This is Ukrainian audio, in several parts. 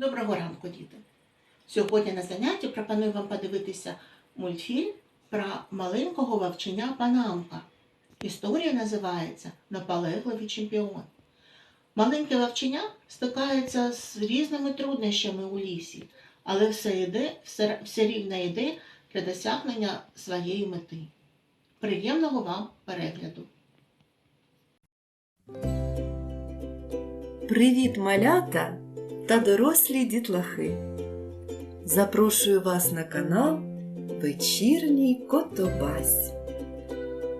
Доброго ранку, діти! Сьогодні на занятті пропоную вам подивитися мультфільм про маленького вовченя Панамка. Історія називається Наполегливий чемпіон. Маленьке вовченя стикається з різними труднощами у лісі, але все, йде, все, все рівно йде для досягнення своєї мети. Приємного вам перегляду! Привіт, малята та дорослі дітлахи! Запрошую вас на канал Вечірній Котобась.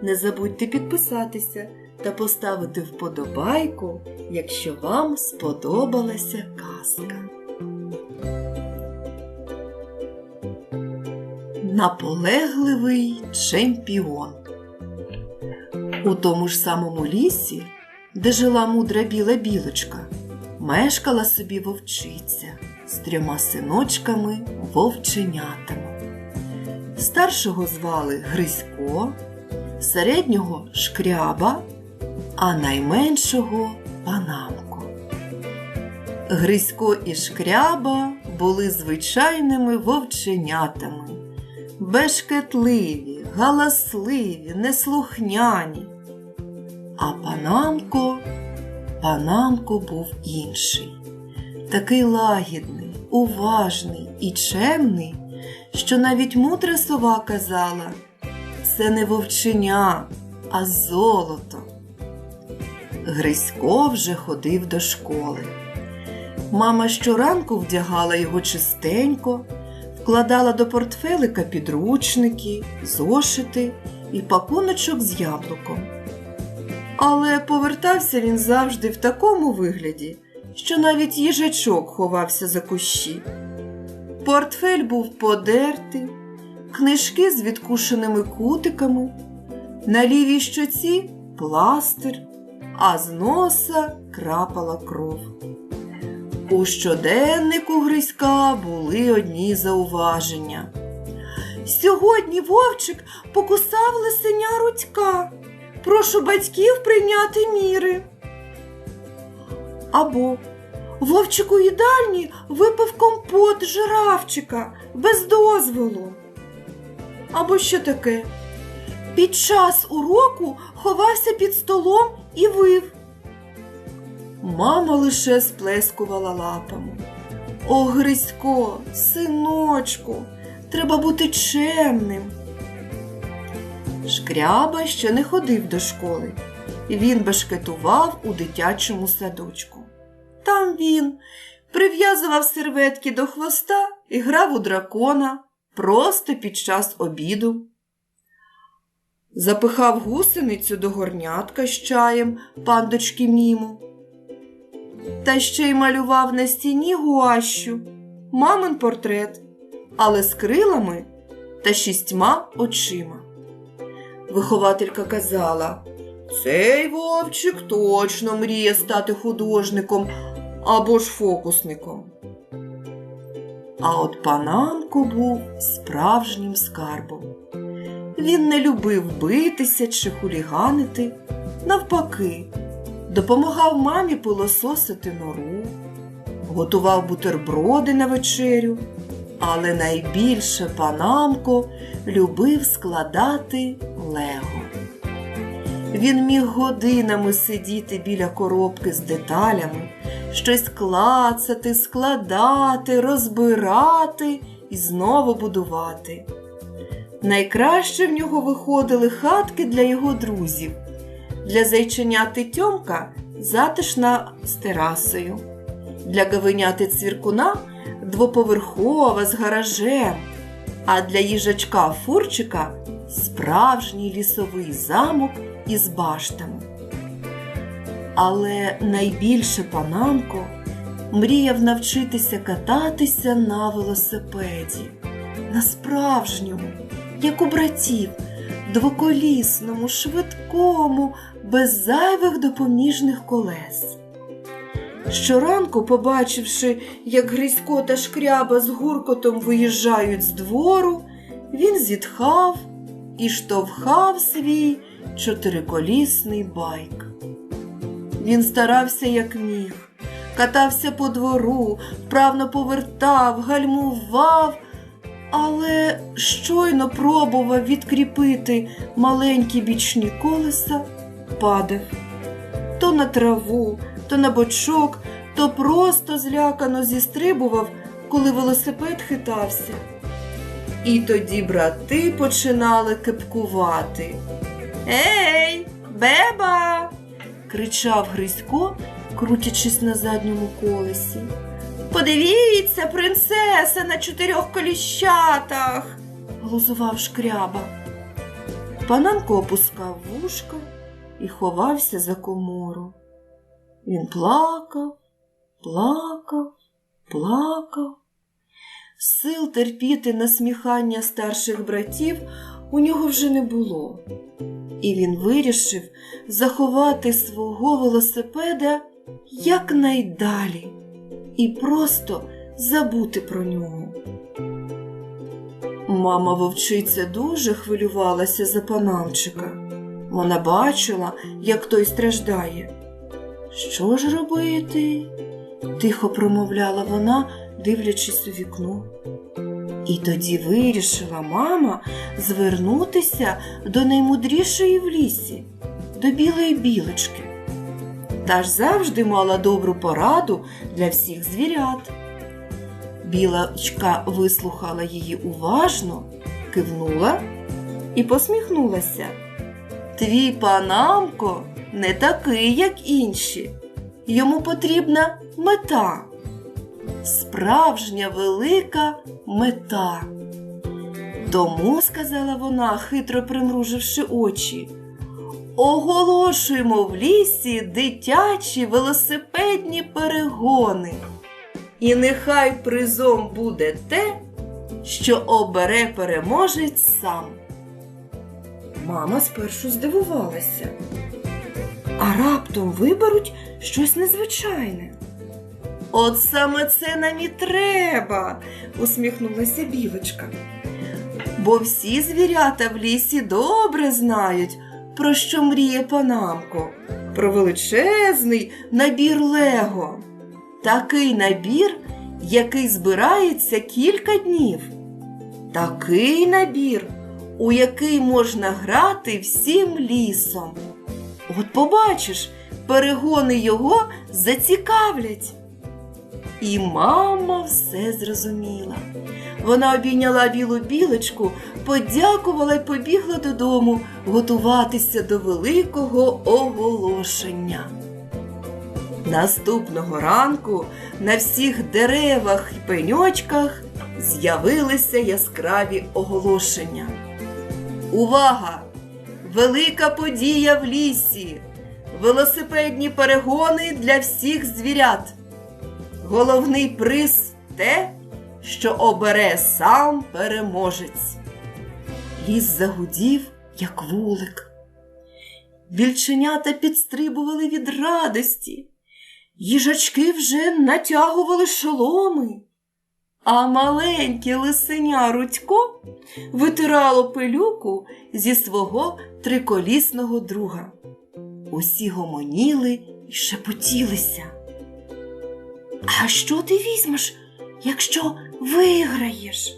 Не забудьте підписатися та поставити вподобайку, якщо вам сподобалася казка. Наполегливий чемпіон. У тому ж самому лісі де жила мудра біла білочка, мешкала собі вовчиця з трьома синочками вовченятами. Старшого звали Грисько, середнього шкряба, а найменшого панамко. Грисько і шкряба були звичайними вовченятами, бешкетливі, галасливі, неслухняні. А панамко, панамко був інший, такий лагідний, уважний і чемний, що навіть мудра сова казала це не вовченя, а золото. Грисько вже ходив до школи. Мама щоранку вдягала його чистенько, вкладала до портфелика підручники, зошити і пакуночок з яблуком. Але повертався він завжди в такому вигляді, що навіть їжачок ховався за кущі. Портфель був подертий, книжки з відкушеними кутиками, на лівій щоці пластир, а з носа крапала кров. У щоденнику Гриська були одні зауваження. Сьогодні вовчик покусав лисеня рудька. Прошу батьків прийняти міри. Або вовчик у їдальні випив компот жирафчика без дозволу. Або що таке? Під час уроку ховався під столом і вив. Мама лише сплескувала лапами. О, Грисько, синочку, треба бути чемним. Шкряба ще не ходив до школи. і Він бешкетував у дитячому садочку. Там він прив'язував серветки до хвоста і грав у дракона просто під час обіду. Запихав гусеницю до горнятка з чаєм пандочки міму. Та ще й малював на стіні гуащу, мамин портрет, але з крилами та шістьма очима. Вихователька казала, цей вовчик точно мріє стати художником або ж фокусником. А от панамко був справжнім скарбом. Він не любив битися чи хуліганити, навпаки, допомагав мамі пилососити нору, готував бутерброди на вечерю, але найбільше панамко любив складати лего. Він міг годинами сидіти біля коробки з деталями, щось клацати, складати, розбирати і знову будувати. Найкраще в нього виходили хатки для його друзів. Для зайченяти Тьомка затишна з терасою. Для гавиняти цвіркуна двоповерхова з гаражем, а для їжачка Фурчика справжній лісовий замок із баштами. Але найбільше панамко мріяв навчитися кататися на велосипеді, на справжньому, як у братів, двоколісному, швидкому, без зайвих допоміжних колес. Щоранку, побачивши, як Грисько та шкряба з гуркотом виїжджають з двору, він зітхав і штовхав свій чотириколісний байк. Він старався як міг, катався по двору, вправно повертав, гальмував, але щойно пробував відкріпити маленькі бічні колеса, падав то на траву, то на бочок, то просто злякано зістрибував, коли велосипед хитався. І тоді брати починали кепкувати. Ей, беба! кричав Грисько, крутячись на задньому колесі. Подивіться, принцеса на чотирьох коліщатах, глузував шкряба. Панамко опускав вушка і ховався за комору. Він плакав, плакав, плакав. Сил терпіти насміхання старших братів у нього вже не було, і він вирішив заховати свого велосипеда якнайдалі і просто забути про нього. Мама вовчиця дуже хвилювалася за панамчика. Вона бачила, як той страждає. Що ж робити? тихо промовляла вона, дивлячись у вікно. І тоді вирішила мама звернутися до наймудрішої в лісі, до білої білочки. Та ж завжди мала добру пораду для всіх звірят. Білочка вислухала її уважно, кивнула і посміхнулася. Твій панамко не такий, як інші. Йому потрібна мета. Справжня велика мета. Тому, сказала вона, хитро примруживши очі, оголошуємо в лісі дитячі велосипедні перегони. І нехай призом буде те, що обере переможець сам. Мама спершу здивувалася, а раптом виберуть щось незвичайне. От саме це нам і треба, усміхнулася білочка. Бо всі звірята в лісі добре знають, про що мріє панамко, про величезний набір Лего. Такий набір, який збирається кілька днів. Такий набір, у який можна грати всім лісом. От побачиш, перегони його зацікавлять. І мама все зрозуміла. Вона обійняла білу білочку, подякувала й побігла додому готуватися до великого оголошення. Наступного ранку на всіх деревах і пеньочках з'явилися яскраві оголошення. Увага! Велика подія в лісі! Велосипедні перегони для всіх звірят. Головний приз те, що обере сам переможець. Ліс загудів, як вулик. Вільченята підстрибували від радості, їжачки вже натягували шоломи, а маленьке лисеня Рудько витирало пилюку зі свого триколісного друга. Усі гомоніли і шепотілися. А що ти візьмеш, якщо виграєш?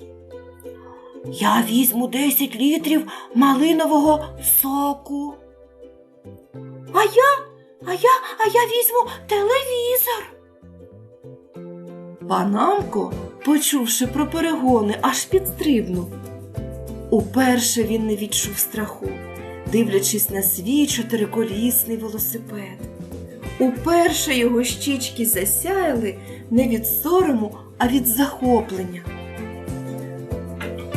Я візьму 10 літрів малинового соку. А я, а я, а я візьму телевізор. Панамко, почувши про перегони, аж підстрибнув. Уперше він не відчув страху, дивлячись на свій чотириколісний велосипед. Уперше його щічки засяяли не від сорому, а від захоплення.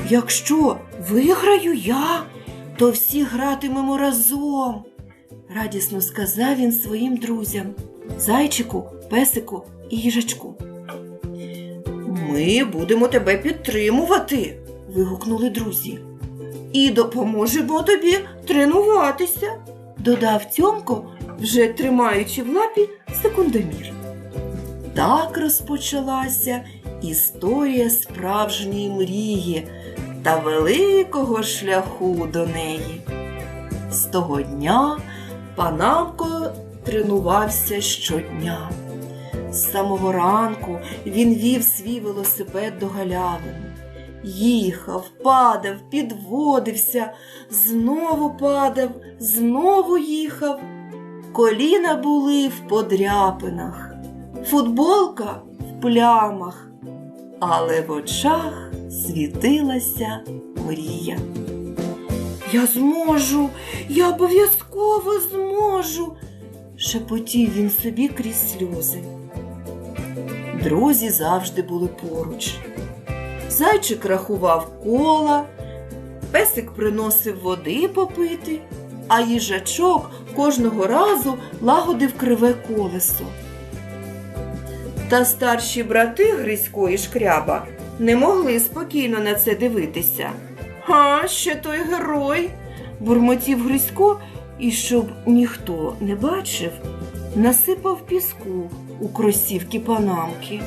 Якщо виграю я, то всі гратимемо разом, радісно сказав він своїм друзям зайчику, песику і їжачку. Ми будемо тебе підтримувати, вигукнули друзі. І допоможемо тобі тренуватися, додав Тьомко, вже тримаючи в лапі секундомір. Так розпочалася історія справжньої мрії та великого шляху до неї. З того дня Панамко тренувався щодня. З самого ранку він вів свій велосипед до галявини. Їхав, падав, підводився, знову падав, знову їхав. Коліна були в подряпинах, футболка в плямах, але в очах світилася мрія. Я зможу, я обов'язково зможу, шепотів він собі крізь сльози. Друзі завжди були поруч. Зайчик рахував кола, песик приносив води попити, а їжачок кожного разу лагодив криве колесо. Та старші брати Грисько і Шкряба не могли спокійно на це дивитися. А, ще той герой, бурмотів Грисько, і щоб ніхто не бачив, насипав піску у кросівки панамки.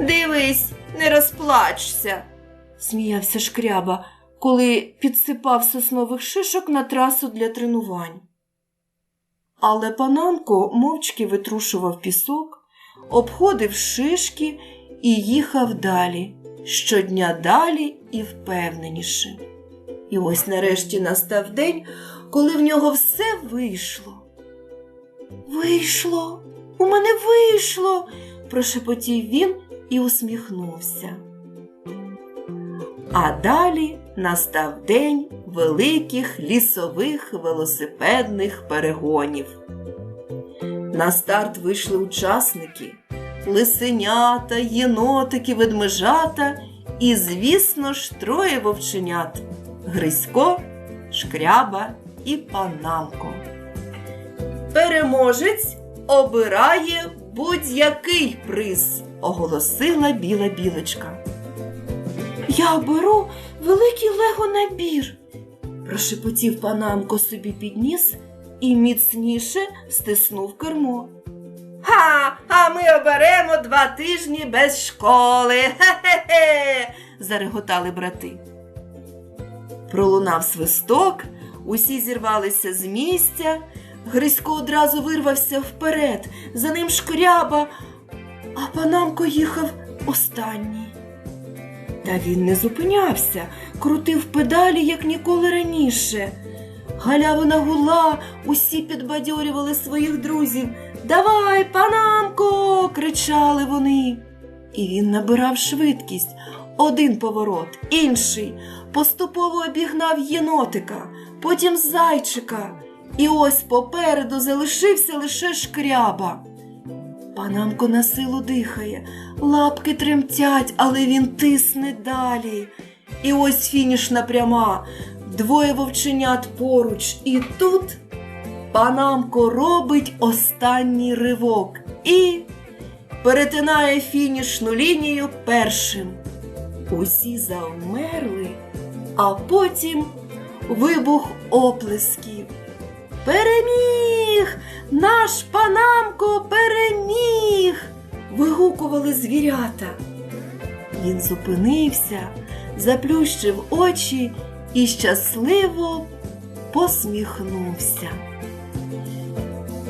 Дивись, не розплачся, сміявся шкряба, коли підсипав соснових шишок на трасу для тренувань. Але панамко мовчки витрушував пісок, обходив шишки і їхав далі, щодня далі і впевненіше. І ось нарешті настав день, коли в нього все вийшло. Вийшло, у мене вийшло, прошепотів він і усміхнувся. А далі настав день великих лісових велосипедних перегонів. На старт вийшли учасники лисенята, єнотики, ведмежата і, звісно ж, троє вовченят Грисько, Шкряба і Панамко. Переможець обирає будь-який приз, оголосила біла білочка. Я беру великий лего набір, прошепотів панамко собі підніс і міцніше стиснув кермо. Ха, а ми оберемо два тижні без школи. Хе-хе-хе. зареготали брати. Пролунав свисток, усі зірвалися з місця. Грисько одразу вирвався вперед, за ним шкряба, а панамко їхав останній. Та він не зупинявся, крутив педалі, як ніколи раніше. Галявина гула, усі підбадьорювали своїх друзів. Давай, панамко. кричали вони. І він набирав швидкість. Один поворот, інший, поступово обігнав єнотика, потім зайчика. І ось попереду залишився лише шкряба. Панамко на силу дихає, лапки тремтять, але він тисне далі. І ось фінішна пряма, двоє вовченят поруч, і тут панамко робить останній ривок і перетинає фінішну лінію першим. Усі завмерли, а потім вибух оплесків. Переміг! Наш панамко переміг! вигукували звірята. Він зупинився, заплющив очі і щасливо посміхнувся.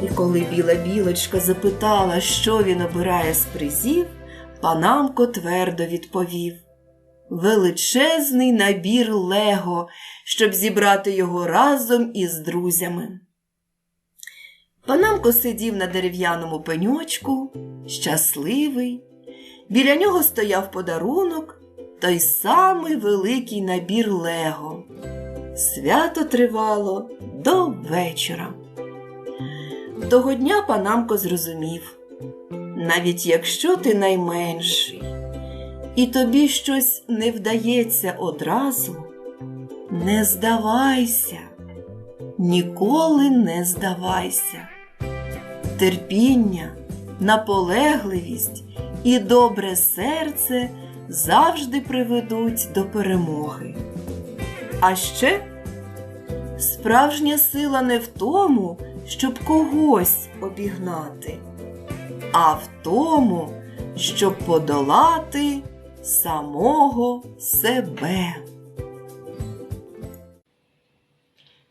І коли біла білочка запитала, що він обирає з призів, панамко твердо відповів величезний набір Лего, щоб зібрати його разом із друзями. Панамко сидів на дерев'яному пеньочку, щасливий. Біля нього стояв подарунок, той самий великий набір Лего. Свято тривало до вечора. Того дня панамко зрозумів, навіть якщо ти найменший, і тобі щось не вдається одразу, не здавайся, ніколи не здавайся. Терпіння, наполегливість і добре серце завжди приведуть до перемоги. А ще справжня сила не в тому, щоб когось обігнати, а в тому, щоб подолати самого себе.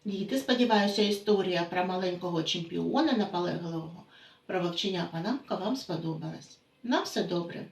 Діти, сподіваюся, історія про маленького чемпіона наполегливого про вовчення Панамка вам сподобалась. На все добре!